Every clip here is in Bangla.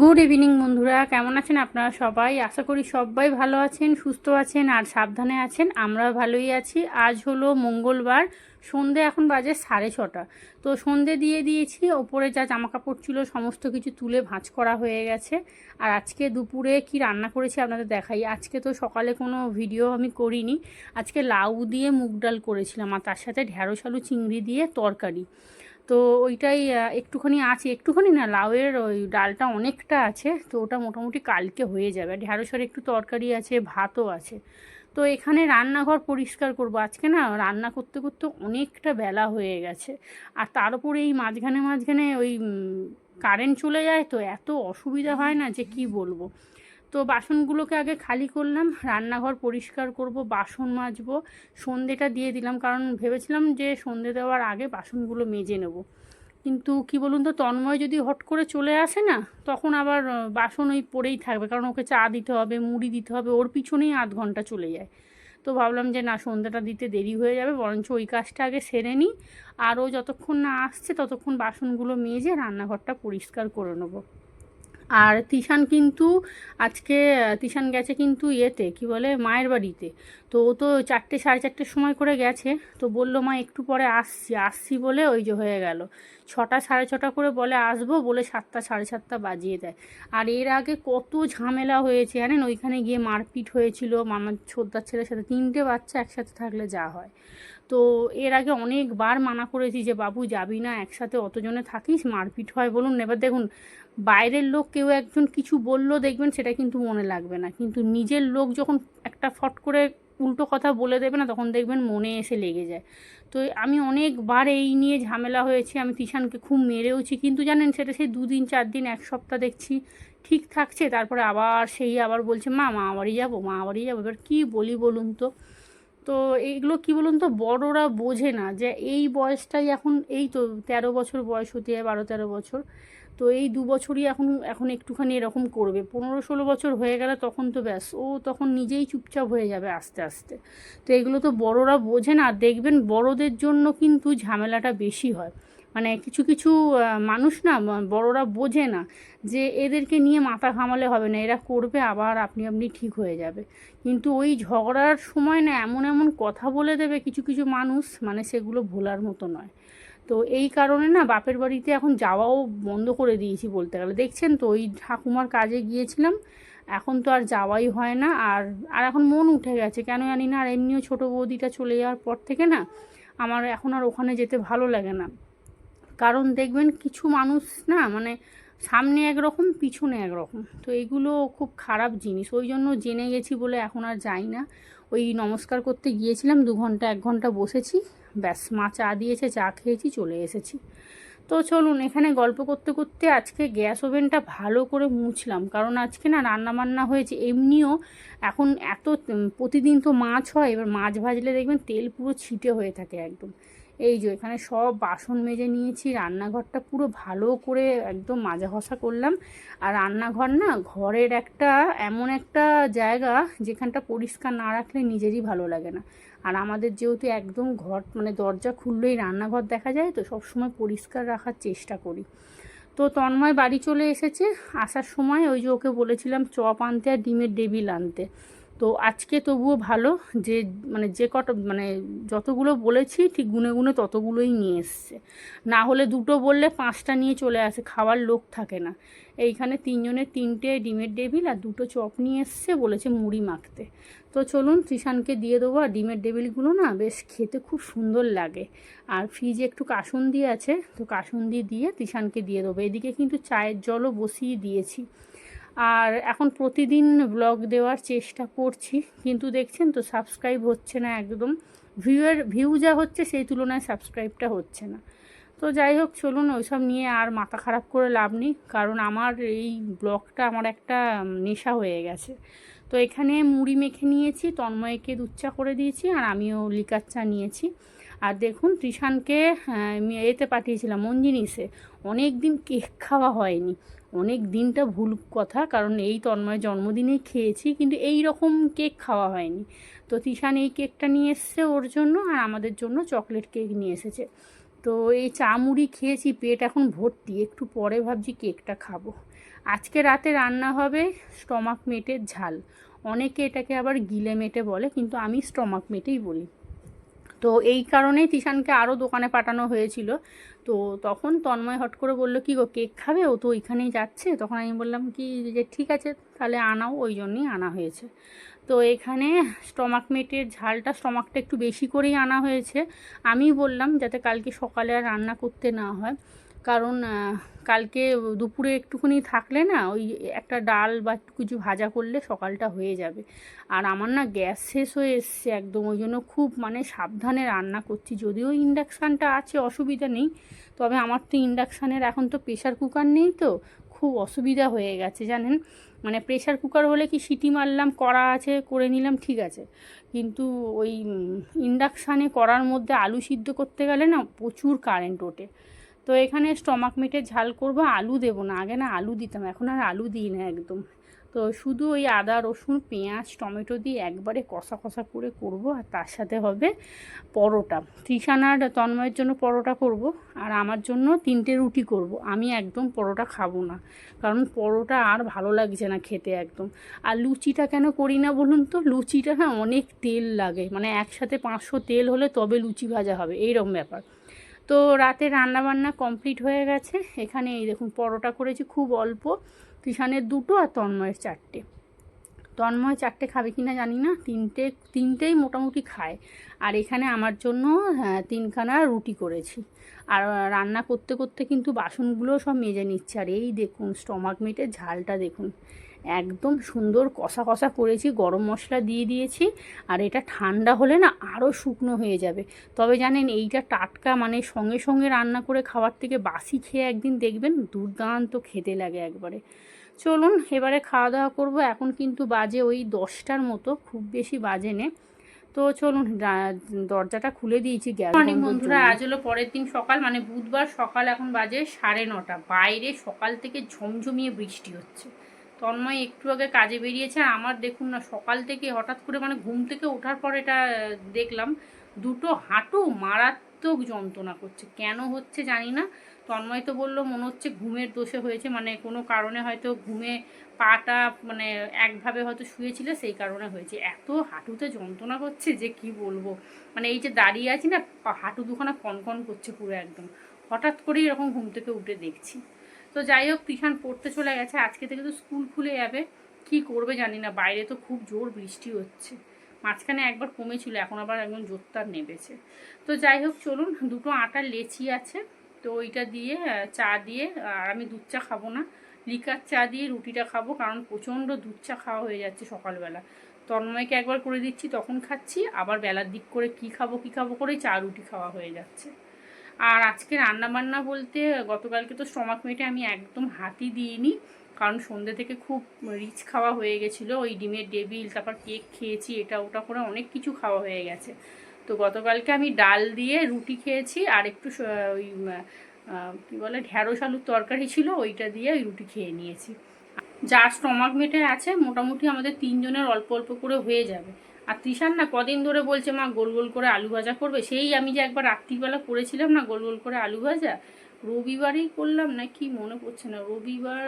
গুড ইভিনিং বন্ধুরা। কেমন আছেন আপনারা সবাই? আশা করি সবাই ভালো আছেন, সুস্থ আছেন আর সাবধানে আছেন। আমরা ভালোই আছি। আজ হলো মঙ্গলবার। সন্ধে এখন বাজে সাড়ে ছটা। তো সন্ধে দিয়ে দিয়েছি। ওপরে যা জামা কাপড় ছিল, সমস্ত কিছু তুলে ভাঁজ করা হয়ে গেছে। আর আজকে দুপুরে কি রান্না করেছি আপনাদের দেখাই। আজকে তো সকালে কোনো ভিডিও আমি করিনি। আজকে লাউ দিয়ে মুগ ডাল করেছিলাম আর তার সাথে ঢ্যাঁড়স আলু, চিংড়ি দিয়ে তরকারি। তো ওইটাই একটুখানি আছে। একটুখানি না, লাউয়ের ওই ডালটা অনেকটা আছে, তো ওটা মোটামুটি কালকে হয়ে যাবে। আর একটু তরকারি আছে, ভাতও আছে। তো এখানে রান্নাঘর পরিষ্কার করব। আজকে না, রান্না করতে করতে অনেকটা বেলা হয়ে গেছে। আর তার উপরে এই মাঝখানে মাঝখানে ওই কারেন্ট চলে যায় তো এত অসুবিধা হয় না যে কি বলব। তো বাসনগুলোকে আগে খালি করলাম, রান্নাঘর পরিষ্কার করব, বাসন মাজবো, সন্ধেটা দিয়ে দিলাম, কারণ ভেবেছিলাম যে সন্ধে দেওয়ার আগে বাসনগুলো মেজে নেব। কিন্তু কি বলুন তো, তন্ময় যদি হট করে চলে আসে না, তখন আবার বাসন ওই পড়েই থাকবে, কারণ ওকে চা দিতে হবে, মুড়ি দিতে হবে, ওর পিছনেই আধ ঘণ্টা চলে যায়। তো ভাবলাম যে না সন্ধ্যাটা দিতে দেরি হয়ে যাবে, বরঞ্চ ওই কাজটা আগে সেরে নিই, আর ও যতক্ষণ না আসছে, ততক্ষণ বাসনগুলো মেজে রান্নাঘরটা পরিষ্কার করে নেব। আর তিশান কিন্তু আজকে তিশান গেছে কিন্তু ইয়েতে কি বলে মায়ের বাড়িতে। তো ও তো চারটে, সাড়ে চারটের সময় করে গেছে। তো বলল, মা, একটু পরে আসছি। আসছি বলে ওই যে হয়ে গেল। ছটা, সাড়ে ছটা করে বলে, আসব? বলে সাতটা, সাড়ে সাতটা বাজিয়ে দেয়। আর এর আগে কত ঝামেলা হয়েছে, জানেন? ওইখানে গিয়ে মারপিট হয়েছিল মামার ছোদ্দার ছেলের সাথে। তিনটে বাচ্চা একসাথে থাকলে যা হয়। তো এর আগে অনেকবার মানা করেছি যে, বাবু, যাবি না, একসাথে অতজনে থাকিস, মারপিট হয় বলুন। এবার দেখুন, বাইরের লোক কেউ একজন কিছু বলল দেখবেন, সেটা কিন্তু মনে লাগবে না। কিন্তু নিজের লোক যখন একটা ফট করে উল্টো কথা বলে দেবে না, তখন দেখবেন মনে এসে লেগে যায়। তো আমি অনেকবার এই নিয়ে ঝামেলা হয়েছে, আমি তিশানকে খুব মেরেওছি, কিন্তু জানেন সেটা সেই দুদিন, চার দিন, এক সপ্তাহ দেখছি ঠিক থাকছে, তারপরে আবার সেই আবার বলছে, মা মা বাড়ি যাব, মা বাড়ি যাব। এবার কী বলি বলুন তো? তো এইগুলো কি বলুন তো, বড়রা বোঝে না যে এই বয়সটাই এখন, এই তো তেরো বছর বয়স হতে বারো তেরো বছর। তো এই দু বছরই এখন এখন একটুখানি এরকম করবে। পনেরো ষোলো বছর হয়ে গেলে তখন তো ব্যাস, ও তখন নিজেই চুপচাপ হয়ে যাবে আস্তে আস্তে। তো এগুলো তো বড়রা বোঝে না। আর দেখবেন বড়দের জন্য কিন্তু ঝামেলাটা বেশি হয়। মানে কিছু কিছু মানুষ না বড়রা বোঝে না যে এদেরকে নিয়ে মাথা ঘামালে হবে না। এরা করবে, আবার আপনি আপনি ঠিক হয়ে যাবে। কিন্তু ওই ঝগড়ার সময় না এমন এমন কথা বলে দেবে কিছু কিছু মানুষ মানে সেগুলো ভোলার মতো নয়। তো এই কারণে না বাপের বাড়িতে এখন যাওয়াও বন্ধ করে দিয়েছি বলতে গেলে। দেখছেন তো ওই ঠাকুমার কাজে গিয়েছিলাম, এখন তো আর যাওয়াই হয় না। আর আর এখন মন উঠে গেছে, কেন জানি না, আর এমনিও ছোটো বৌদিটা চলে যাওয়ার পর থেকে না আমার এখন আর ওখানে যেতে ভালো লাগে না। কারণ দেখবেন কিছু মানুষ না মানে সামনে একরকম, পিছনে একরকম। তো এগুলো খুব খারাপ জিনিস। ওই জন্য জেনে গেছি বলে এখন আর যাই না। ওই নমস্কার করতে গিয়েছিলাম, দু ঘণ্টা, এক ঘণ্টা বসেছি। ব্যাস, মা চা দিয়েছে, চা খেয়েছি, চলে এসেছি। তো চলুন, এখানে গল্প করতে করতে আজকে গ্যাস ওভেনটা ভালো করে মুছলাম। কারণ আজকে না রান্না বান্না হয়েছে, এমনিও এখন এত প্রতিদিন তো মাছ হয়, এবার মাছ ভাজলে দেখবেন তেল পুরো ছিটে হয়ে থাকে একদম। এই যে, এখানে সব বাসন মেজে নিয়েছি, রান্নাঘরটা পুরো ভালো করে একদম মাজা ঘষা করলাম। আর রান্নাঘর না, ঘরের একটা এমন একটা জায়গা, যেখানটা পরিষ্কার না রাখলে নিজেরই ভালো লাগে না। আর আমাদের যেহেতু একদম ঘর মানে দরজা খুললেই রান্নাঘর দেখা যায়, তো সবসময় পরিষ্কার রাখার চেষ্টা করি। তো তন্ময় বাড়ি চলে এসেছে, আসার সময় ওই যে ওকে বলেছিলাম চপ আনতে আর ডিমের ডেবিল আনতে। তো আজকে তবুও ভালো যে মানে যে কটা মানে যতগুলো বলেছি ঠিক গুনে গুনে ততগুলোই নিয়ে এসছে। না হলে দুটো বললে পাঁচটা নিয়ে চলে আসে, খাওয়ার লোক থাকে না। এইখানে তিনজনের তিনটে ডিমের ডেবিল আর দুটো চপ নিয়ে এসছে বলেছে মুড়ি মাখতে। তো চলুন ত্রিশানকে দিয়ে দেবো, আর ডিমের ডেবিলগুলো না বেশ খেতে খুব সুন্দর লাগে। আর ফ্রিজে একটু কাসুন্দি আছে, তো কাসুন্দি দিয়ে ত্রিশানকে দিয়ে দেবো। এদিকে কিন্তু চায়ের জলও বসিয়ে দিয়েছি। আর এখন প্রতিদিন ব্লগ দেওয়ার চেষ্টা করছি, কিন্তু দেখছেন তো সাবস্ক্রাইব হচ্ছে না একদম। ভিউয়ের ভিউ যা হচ্ছে সেই তুলনায় সাবস্ক্রাইবটা হচ্ছে না। তো যাই হোক, চলুন ওইসব নিয়ে আর মাথা খারাপ করে লাভ নেই, কারণ আমার এই ব্লগটা আমার একটা নেশা হয়ে গেছে। তো এখানে মুড়ি মেখে নিয়েছি, তন্ময়কে দুধ করে দিয়েছি, আর আমিও লিকার চা নিয়েছি। আর দেখুন ত্রিশানকে এতে পাঠিয়েছিলাম মঞ্জিনিসে। অনেক দিন কেক খাওয়া হয়নি। অনেক দিনটা ভুল কথা, কারণ এই তন্ময় জন্মদিনেই খেয়েছি, কিন্তু এই রকম কেক খাওয়া হয়নি। তো তিশান এই কেকটা নিয়ে এসছে ওর জন্য আর আমাদের জন্য চকলেট কেক নিয়ে এসেছে। তো এই চা মুড়ি খেয়েছি, পেট এখন ভর্তি, একটু পরে ভাবছি কেকটা খাব। আজকে রাতে রান্না হবে স্টমাক মেটের ঝাল। অনেকে এটাকে আবার গিলে মেটে বলে, কিন্তু আমি স্টমাক মেটেই বলি। তো এই কারণেই তিশানকে আরও দোকানে পাঠানো হয়েছিল। তো তখন তন্ময় হট করে বলল, কি গো, কেক খাবে? ও তো ওইখানেই যাচ্ছে। তখন আমি বললাম, কি যে ঠিক আছে, তাহলে আনাও। ওই জন্যই আনা হয়েছে। তো এখানে স্টমাক মেটের ঝালটা স্টমাকটা একটু বেশি করেই আনা হয়েছে। আমি বললাম, যাতে কালকে সকালে আর রান্না করতে না হয়। কারণ কালকে দুপুরে একটুখানি থাকলে না ওই একটা ডাল বা একটু কিছু ভাজা করলে সকালটা হয়ে যাবে। আর আমার না গ্যাস শেষ হয়ে এসছে একদম, ওই জন্য খুব মানে সাবধানে রান্না করছি। যদিও ইন্ডাকশানটা আছে, অসুবিধা নেই। তবে আমার তো ইন্ডাকশানের এখন তো প্রেশার কুকার নেই তো, খুব অসুবিধা হয়ে গেছে, জানেন? মানে প্রেশার কুকার হলে কি সিটি মারলাম করা আছে, করে নিলাম, ঠিক আছে। কিন্তু ওই ইন্ডাকশানে করার মধ্যে আলু সিদ্ধ করতে গেলে না প্রচুর কারেন্ট ওঠে। তো এখানে স্টমাক মিটের ঝাল করব, আলু দেবো না। আগে না আলু দিতাম, এখন আর আলু দিই না একদম। তো শুধু ওই আদা, রসুন, পেঁয়াজ, টমেটো দিয়ে একবারে কষা কষা করে করব, আর তার সাথে হবে পরোটা। তৃষানার তন্ময়ের জন্য পরোটা করব, আর আমার জন্য তিনটে রুটি করব। আমি একদম পরোটা খাব না, কারণ পরোটা আর ভালো লাগছে না খেতে একদম। আর লুচিটা কেন করি না বলুন তো? লুচিটা না অনেক তেল লাগে মানে একসাথে পাঁচশো তেল হলে তবে লুচি ভাজা হবে, এইরকম ব্যাপার। তো রাতে রান্নাবান্না কমপ্লিট হয়ে গেছে। এখানে এই দেখুন পরোটা করেছি খুব অল্প। কৃষানের দুটো আর তন্ময়ের চারটে। তন্ময় চারটে খাবে কি না জানি না তিনটে তিনটেই মোটামুটি খায়। আর এখানে আমার জন্য হ্যাঁ, তিনখানা রুটি করেছি। আর রান্না করতে করতে কিন্তু বাসনগুলো সব মেজে নিচ্ছে। আর এই দেখুন স্টমাক মিটের ঝালটা দেখুন। একদম সুন্দর কষা কষা করেছি গরম মশলা দিয়ে দিয়েছি আর এটা ঠান্ডা হলে না আরও শুকনো হয়ে যাবে। তবে জানেন এইটা টাটকা মানে সঙ্গে সঙ্গে রান্না করে খাওয়ার থেকে বাসি খেয়ে একদিন দেখবেন দুর্দান্ত খেতে লাগে একবারে। চলুন এবারে খাওয়া দাওয়া করব এখন কিন্তু বাজে ওই দশটার মতো খুব বেশি বাজে নে। তো চলুন দরজাটা খুলে দিয়েছি গ্যাস মর্নিং বন্ধুরা আজ হলো পরের দিন সকাল মানে বুধবার সকাল এখন বাজে সাড়ে নটা। বাইরে সকাল থেকে ঝমঝমিয়ে বৃষ্টি হচ্ছে। তন্ময় একটু আগে কাজে বেরিয়েছে আর আমার দেখুন না, সকাল থেকে হঠাৎ করে মানে ঘুম থেকে ওঠার পর এটা দেখলাম দুটো হাঁটু মারাত্মক যন্ত্রণা করছে। কেন হচ্ছে জানি না। তন্ময় তো বলল, মনে হচ্ছে ঘুমের দোষে হয়েছে মানে কোনো কারণে হয়তো ঘুমে পাটা মানে একভাবে হয়তো শুয়েছিল, সেই কারণে হয়েছে। এত হাঁটুতে যন্ত্রণা করছে যে কি বলব? মানে এই যে দাঁড়িয়ে আছি না, হাঁটু দুখানা কনকন করছে পুরো একদম। হঠাৎ করেই এরকম ঘুম থেকে উঠে দেখছি। তো যাই হোক কৃষাণ পড়তে চলে গেছে। আজকে থেকে তো স্কুল খুলে যাবে। কি করবে জানি না। বাইরে তো খুব জোর বৃষ্টি হচ্ছে। মাঝখানে একবার কমেছিল, এখন আবার একদম জোরদার নেমেছে। তো যাই হোক, চলুন, দুটো আটার লেচি আছে। তো ওইটা দিয়ে চা দিয়ে, আর আমি দুধ চা খাব না। লিকার চা দিয়ে রুটিটা খাব, কারণ প্রচণ্ড দুধ চা খাওয়া হয়ে যাচ্ছে সকালবেলা। তন্ময়কে একবার করে দিচ্ছি, তখন খাচ্ছি। আবার বেলার দিক করে কি খাব কি খাব করে চা রুটি খাওয়া হয়ে যাচ্ছে। আর আজকে রান্না বান্না বলতে গতকালকে তো স্টমাক মেটে আমি একদম হাতি দিইনি, কারণ সন্ধ্যে থেকে খুব রিচ খাওয়া হয়ে গেছিল। ওই ডিমের ডেবিল তারপর কেক খেয়েছি, এটা ওটা করে অনেক কিছু খাওয়া হয়ে গেছে। তো গতকালকে আমি ডাল দিয়ে রুটি খেয়েছি, আর একটু ওই কী বলে, ঢ্যাঁড়স আলুর তরকারি ছিল, ওইটা দিয়ে ওই রুটি খেয়ে নিয়েছি। যার স্টমাক মেটে আছে, মোটামুটি আমাদের তিনজনের অল্প অল্প করে হয়ে যাবে। আর তৃষান না কদিন ধরে বলছে, মা, গোল গোল করে আলু ভাজা করবে? সেই আমি যে একবার রাত্রিবেলা করেছিলাম না, গোল গোল করে আলু ভাজা, রবিবারেই করলাম না, কি মনে পড়ছে না, রবিবার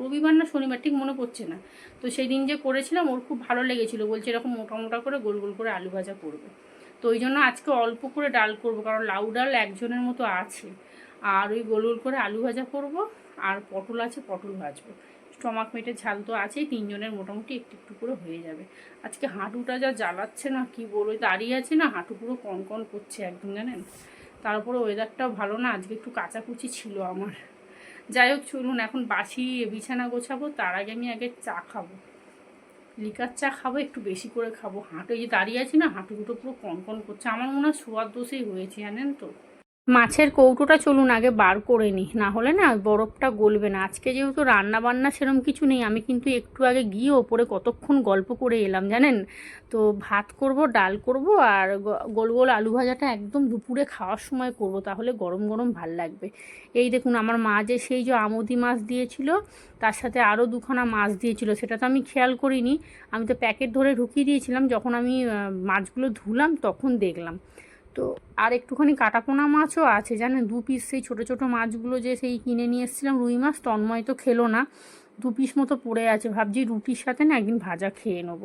রবিবার না শনিবার, ঠিক মনে পড়ছে না। তো সেই দিন যে করেছিলাম, ওর খুব ভালো লেগেছিলো, বলছে এরকম মোটা মোটা করে গোল গোল করে আলু ভাজা করবে। তো ওই জন্য আজকে অল্প করে ডাল করব, কারণ লাউ ডাল একজনের মতো আছে। আর ওই গোল গোল করে আলু ভাজা করব, আর পটল আছে, পটল ভাজবো। স্টমাক মেটের ঝাল তো আছেই, তিনজনের মোটামুটি একটু একটু করে হয়ে যাবে। আজকে হাঁটুটা যা জ্বালাচ্ছে না, কি বলব দাঁড়িয়ে আছে না, হাঁটু পুরো কনকন করছে একদম, জানেন? তারপরে ওয়েদারটাও ভালো না, আজকে একটু কাচাকুচি ছিল আমার। যাই হোক, চলুন, এখন বাসি বিছানা গোছাবো, তার আগে আমি আগে চা খাব। লিকার চা খাব, একটু বেশি করে খাব। হাঁটু এই যে দাঁড়িয়ে আছি না, হাঁটু দুটো পুরো কনকন করছে, আমার মনে হয় শোয়ার দোষেই হয়েছে, জানেন তো? মাছের কৌটোটা চলুন আগে বার করে নিই, না হলে না বরফটা গলবে না। আজকে যেহেতু রান্না বান্না সেরকম কিছু নেই, আমি কিন্তু একটু আগে গিয়ে ওপরে কতক্ষণ গল্প করে এলাম জানেন? তো ভাত করব, ডাল করব আর গোল গোল আলু ভাজাটা একদম দুপুরে খাওয়ার সময় করব, তাহলে গরম গরম ভালো লাগবে। এই দেখুন আমার মা যে সেই যে আমুদি মাছ দিয়েছিল, তার সাথে আরও দুখানা মাছ দিয়েছিল, সেটা তো আমি খেয়াল করিনি। আমি তো প্যাকেট ধরে ঢুকিয়ে দিয়েছিলাম, যখন আমি মাছগুলো ধুলাম তখন দেখলাম। তো আর একটুখানি কাটাপোনা মাছও আছে, জানেন? দু পিস সেই ছোটো ছোটো মাছগুলো যে সেই কিনে নিয়ে এসেছিলাম রুই মাছ, তন্ময় তো খেলো না। দু পিস মতো পড়ে আছে, ভাবছি রুটির সাথে না একদিন ভাজা খেয়ে নেব।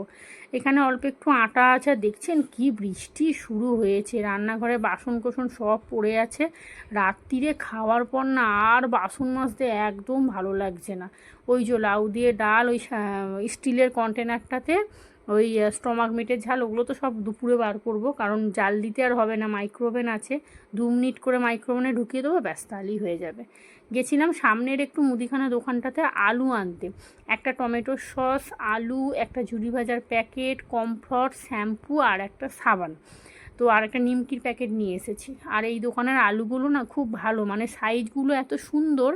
এখানে অল্প একটু আটা আছে দেখছেন কি বৃষ্টি শুরু হয়েছে। রান্নাঘরে বাসন কোসন সব পড়ে আছে। রাত্রিরে খাওয়ার পর না আর বাসন মাজতে একদম ভালো লাগছে না। ওই যে লাউ দিয়ে ডাল, ওই স্টিলের কন্টেনারটাতে ওই স্টমাক মিটের ঝাল, ওগুলো তো সব দুপুরে বার করব। কারণ জাল দিতে আর হবে না মাইক্রোওভেন আছে। দু মিনিট করে মাইক্রোওভেনে ঢুকিয়ে দেবো, ব্যাস, তাহলেই হয়ে যাবে। গেছিলাম সামনের একটু মুদিখানা দোকানটাতে আলু আনতে। একটা টমেটো সস, আলু, একটা ঝুড়ি ভাজার প্যাকেট কমফর্ট শ্যাম্পু আর একটা সাবান। তো আর একটা নিমকির প্যাকেট নিয়ে এসেছি। আর এই দোকানের আলুগুলো না খুব ভালো মানে সাইজগুলো এত সুন্দর,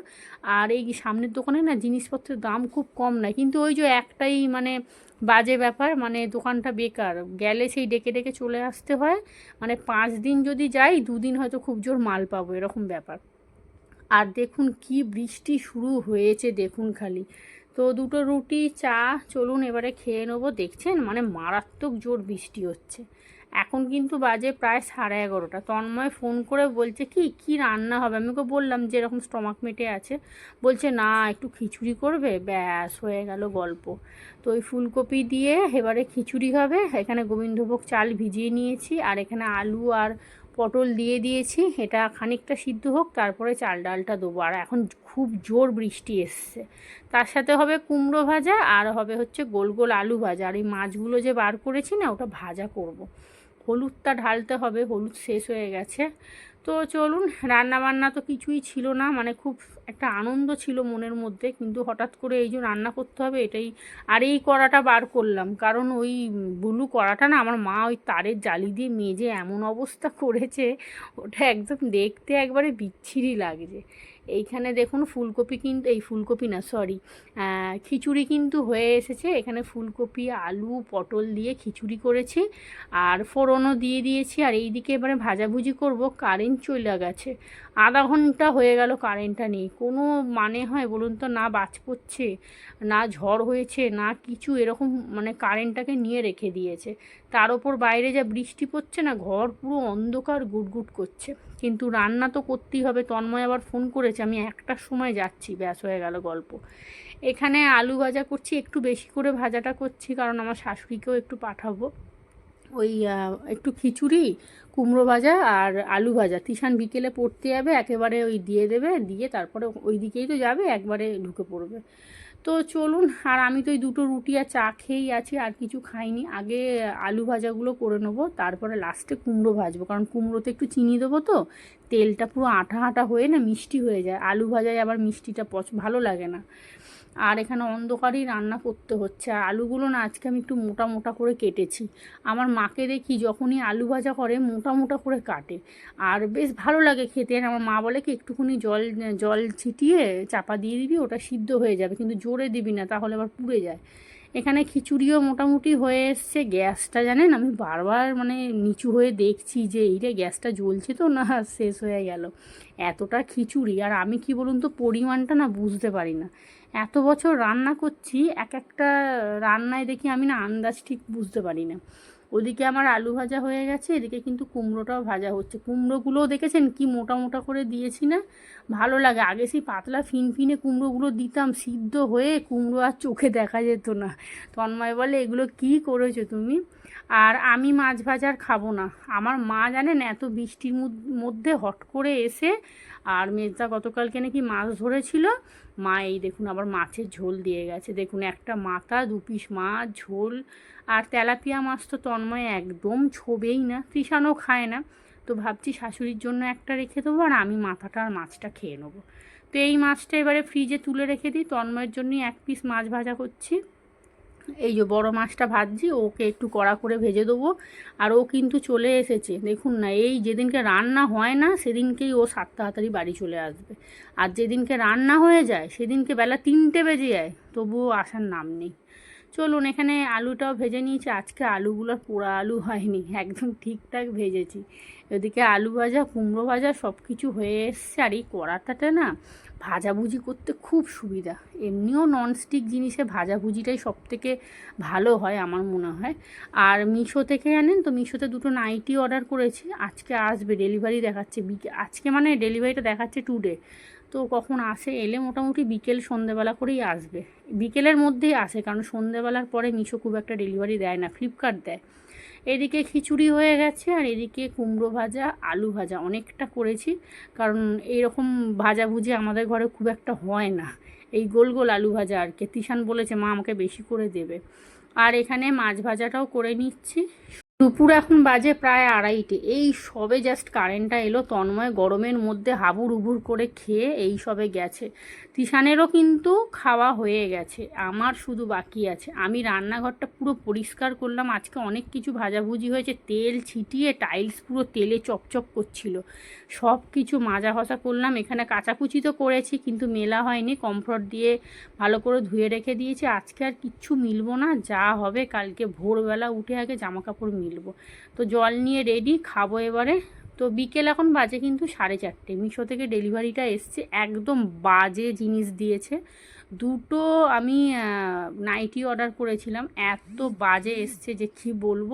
আর এই সামনের দোকানে না জিনিসপত্রের দাম খুব কম নয় কিন্তু ওই যে একটাই মানে বাজে ব্যাপার মানে দোকানটা বেকার। গেলে সেই ডেকে ডেকে চলে আসতে হয় মানে পাঁচ দিন যদি যাই, দুদিন হয়তো খুব জোর মাল পাবো, এরকম ব্যাপার। আর দেখুন কি বৃষ্টি শুরু হয়েছে, দেখুন খালি। তো দুটো রুটি, চা, চলুন এবারে খেয়ে নেব, দেখছেন? মানে মারাত্মক জোর বৃষ্টি হচ্ছে। এখন কিন্তু বাজে প্রায় সাড়ে এগারোটা। তন্ময় ফোন করে বলছে, কি কি রান্না হবে? আমি ওকে বললাম যে, এরকম স্টমাক মেটে আছে। বলছে, না, একটু খিচুড়ি করবে? ব্যাস, হয়ে গেল গল্প। তো ওই ফুলকপি দিয়ে এবারে খিচুড়ি হবে। এখানে গোবিন্দভোগ চাল ভিজিয়ে নিয়েছি আর এখানে আলু আর পটল দিয়ে দিয়েছি। এটা খানিকটা সিদ্ধ হোক, তারপরে চাল ডালটা দেবো। আর এখন খুব জোর বৃষ্টি এসছে। তার সাথে হবে কুমড়ো ভাজা আর হবে হচ্ছে গোল গোল আলু ভাজা। আর এই মাছগুলো যে বার করেছি না, ওটা ভাজা করব। হলুদটা ঢালতে হবে, হলুদ শেষ হয়ে গেছে। তো চলুন রান্না বান্না তো কিছুই ছিল না মানে খুব একটা আনন্দ ছিল মনের মধ্যে, কিন্তু হঠাৎ করে এই যে রান্না করতে হবে এটাই, আর এই কড়াটা বার করলাম। কারণ ওই ব্লু কড়াটা না, আমার মা ওই তারের জালি দিয়ে মেজে এমন অবস্থা করেছে, ওটা একদম দেখতে একবারে বিচ্ছিরি লাগছে। এইখানে দেখুন ফুলকপি কিন্তু এই ফুলকপি না সরি খিচুড়ি কিন্তু হয়ে এসেছে। এখানে ফুলকপি, আলু, পটল দিয়ে খিচুড়ি করেছি আর ফোড়নও দিয়ে দিয়েছি। আর এই দিকে এবারে ভাজাভুজি করব কারেন্ট চলে গেছে। আধা ঘণ্টা হয়ে গেল কারেন্টটা নেই। কোনো মানে হয় বলুন তো, না বাজ পড়ছে, না ঝড় হয়েছে, না কিছু এরকম মানে কারেন্টটাকে নিয়ে রেখে দিয়েছে। তার ওপর বাইরে যা বৃষ্টি পড়ছে না, ঘর পুরো অন্ধকার গুটগুট করছে। কিন্তু রান্না তো করতেই হবে, তন্ময় আবার ফোন করেছে, আমি একটার সময় যাচ্ছি, ব্যাস হয়ে গেল গল্প। এখানে আলু ভাজা করছি, একটু বেশি করে ভাজাটা করছি, কারণ আমার শাশুড়িকেও একটু পাঠাবো। ওই একটু খিচুড়ি, কুমড়ো ভাজা আর আলু ভাজা। তিশান বিকেলে পড়তে যাবে, একেবারে ওই দিয়ে দেবে, দিয়ে তারপরে ওই দিকেই তো যাবে, একবারে ঢুকে পড়বে। তো চলুন, আর আমি তো এই দুটো রুটি আর চা খেয়েই আছি, আর কিছু খাইনি। আগে আলু ভাজাগুলো করে নেব, তারপরে লাস্টে কুমড়ো ভাজবো। কারণ কুমড়োতে একটু চিনি দেবো তো, তেলটা পুরো আঠা আঠা হয়ে না মিষ্টি হয়ে যায়। আলু ভাজায় আবার মিষ্টিটা পছ ভালো লাগে না। আর এখানে অন্ধকারই রান্না করতে হচ্ছে। আর আলুগুলো না আজকে আমি একটু মোটা মোটা করে কেটেছি। আমার মাকে দেখি যখনই আলু ভাজা করে, মোটা মোটা করে কাটে। আর বেশ ভালো লাগে খেতে। আর আমার মা বলে কি, একটুখানি জল জল ছিটিয়ে চাপা দিয়ে দিবি, ওটা সিদ্ধ হয়ে যাবে। কিন্তু জোরে দিবি না, তাহলে আবার পুড়ে যায়। এখানে খিচুড়িও মোটামুটি হয়ে এসছে। গ্যাসটা জানেন, আমি বারবার মানে নিচু হয়ে দেখছি যে এইটা গ্যাসটা জ্বলছে তো না, শেষ হয়ে গেল। এতটা খিচুড়ি। আর আমি কি বলুন তো, পরিমাণটা না বুঝতে পারি না। এত বছর রান্না করছি, এক একটা রান্নায় দেখি আমি না আন্দাজ ঠিক বুঝতে পারি না। ওদিকে আমার আলু ভাজা হয়ে গেছে, এদিকে কিন্তু কুমড়োটাও ভাজা হচ্ছে। কুমড়োগুলোও দেখেছেন কি মোটা মোটা করে দিয়েছি না? ভালো লাগে। আগে সেই পাতলা ফিনফিনে কুমড়োগুলো দিতাম, সিদ্ধ হয়ে কুমড়ো আর চোখে দেখা যেত না। তন্ময় বলে, এগুলো কি করেছ তুমি? আর আমি মাছ ভাজার খাব না। আমার মা জানেন এত বৃষ্টির মধ্যে হট করে এসে, আর মেজদা গতকালকে নাকি মাছ ধরেছিল। মা, এই দেখুন আবার মাছের ঝোল দিয়ে গেছে। দেখুন একটা মাথা, দু পিস মাছ, ঝোল, আর তেলাপিয়া মাছ তো তন্ময় একদম ছোবেই না, তৃষানও খায় না। তো ভাবছি শাশুড়ির জন্য একটা রেখে দেবো, আর আমি মাথাটা আর মাছটা খেয়ে নেব। তো এই মাছটা এবারে ফ্রিজে তুলে রেখে দিই। তন্ময়ের জন্যই এক পিস মাছ ভাজা করছি। এই যে বড় মাছটা ভাজছি, ওকে একটু কড়া করে ভেজে দেবো। আর ও কিন্তু চলে এসেছে, দেখুন না, এই যেদিনকে রান্না হয় না, সেদিনকেই ও সাত তাড়াতাড়ি বাড়ি চলে আসবে। আর যেদিনকে রান্না হয়ে যায়, সেদিনকে বেলা তিনটে বেজে যায়, তবুও আসার নাম নেই। চলুন, এখানে আলুটাও ভেজে নিয়েছি, আজকে আলুগুলোর পোড়া আলু হয়নি, একদম ঠিকঠাক ভেজেছি। এদিকে আলু ভাজা, কুমড়ো ভাজা সব কিছু হয়ে এসছে, আর এই কড়াটাতে না ভাজাভুজি করতে খুব সুবিধা। এমনিও ননস্টিক জিনিসে ভাজাভুজিটাই সব থেকে ভালো হয় আমার মনে হয়। আর মিশো থেকে আনেন তো মিশোতে দুটো নাইটি অর্ডার করেছি। আজকে আসবে ডেলিভারি দেখাচ্ছে। আজকে মানে ডেলিভারিটা দেখাচ্ছে টুডে তো কখন আসে? এলে মোটামুটি বিকেল সন্ধেবেলা করেই আসবে। বিকেলের মধ্যেই আসে, কারণ সন্ধেবেলার পরে মিশো খুব একটা ডেলিভারি দেয় না ফ্লিপকার্ট দেয়। এদিকে খিচুড়ি হয়ে গেছে আর এদিকে কুমড়ো ভাজা, আলু ভাজা। অনেকটা করেছি, কারণ এইরকম ভাজাভুজি আমাদের ঘরে খুব একটা হয় না। এই গোল গোল আলু ভাজা আর কে। তিশান বলেছে, মা, আমাকে বেশি করে দেবে। আর এখানে মাছ ভাজাটাও করে নিচ্ছি। দুপুর এখন বাজে প্রায় আড়াইটে। এই সবে জাস্ট কারেন্টটা এলো, তন্ময় গরমের মধ্যে হাবুর উবুর করে খেয়ে এই সবে গেছে। তিশানেরও কিন্তু খাওয়া হয়ে গেছে, আমার শুধু বাকি আছে। আমি রান্নাঘরটা পুরো পরিষ্কার করলাম, আজকে অনেক কিছু ভাজাভুজি হয়েছে, তেল ছিটিয়ে টাইলস পুরো তেলে চপচপ করছিল। সব কিছু মাজা ঘষা করলাম, এখানে কাচাকুচি তো করেছি, কিন্তু মেলা হয়নি কমফর্ট দিয়ে ভালো করে ধুয়ে রেখে দিয়েছি। আজকে আর কিচ্ছু মিলবো না, যা হবে কালকে ভোরবেলা উঠে আগে জামা কাপড় মিলবো তো জল নিয়ে রেডি খাব এবারে। তো বিকেল এখন বাজে কিন্তু সাড়ে চারটে। মিশো থেকে ডেলিভারিটা এসছে, একদম বাজে জিনিস দিয়েছে। দুটো আমি নাইটি অর্ডার করেছিলাম। এত বাজে এসছে যে কি বলব?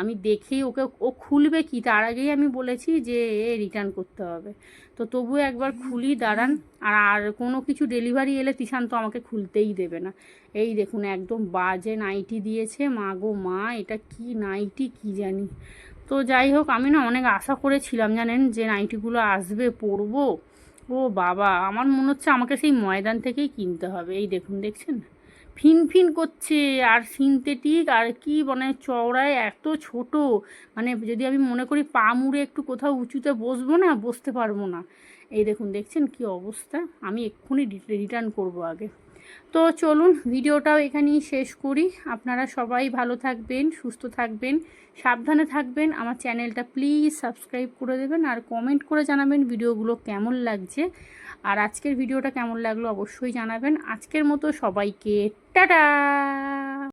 আমি দেখেই ওকে, ও খুলবে কি? তার আগেই আমি বলেছি যে, এ রিটার্ন করতে হবে। তো তবু একবার খুলি, দাঁড়ান। আর আর কোনো কিছু ডেলিভারি এলে তিশান তো আমাকে খুলতেই দেবে না। এই দেখুন, একদম বাজে নাইটি দিয়েছে। মা গো, মা, এটা কি নাইটি, কি জানি। তো যাই হোক, আমি না অনেক আশা করেছিলাম জানেন যে নাইটিগুলো আসবে, পরবো। ও বাবা, আমার মনে হচ্ছে আমাকে সেই ময়দান থেকেই কিনতে হবে। এই দেখুন, দেখছেন? ফিন ফিন করছে, আর সিনথেটিক আর কি মানে চওড়ায় এত ছোট। মানে যদি আমি মনে করি পা মুড়ে একটু কোথাও উঁচুতে বসবো না, বসতে পারব না। এই দেখুন, দেখছেন কি অবস্থা? আমি এক্ষুনি রিটার্ন করব আগে। তো চলুন, ভিডিওটাও এখানেই শেষ করি। আপনারা সবাই ভালো থাকবেন, সুস্থ থাকবেন, সাবধানে থাকবেন। আমার চ্যানেলটা প্লিজ সাবস্ক্রাইব করে দেবেন, আর কমেন্ট করে জানাবেন ভিডিওগুলো কেমন লাগছে। আর আজকের ভিডিওটা কেমন লাগল অবশ্যই জানাবেন। আজকের মতো সবাইকে টাটা!